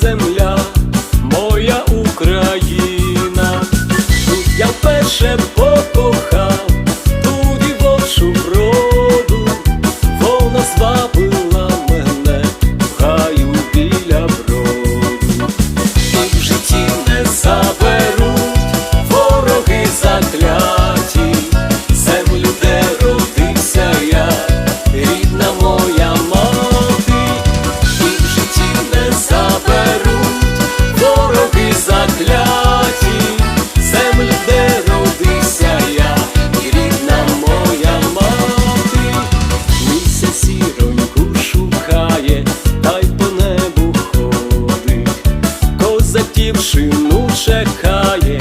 земля, моя Україна, тут я вперше покохав ту дівочу роду, вона звабила. дівчину чекає.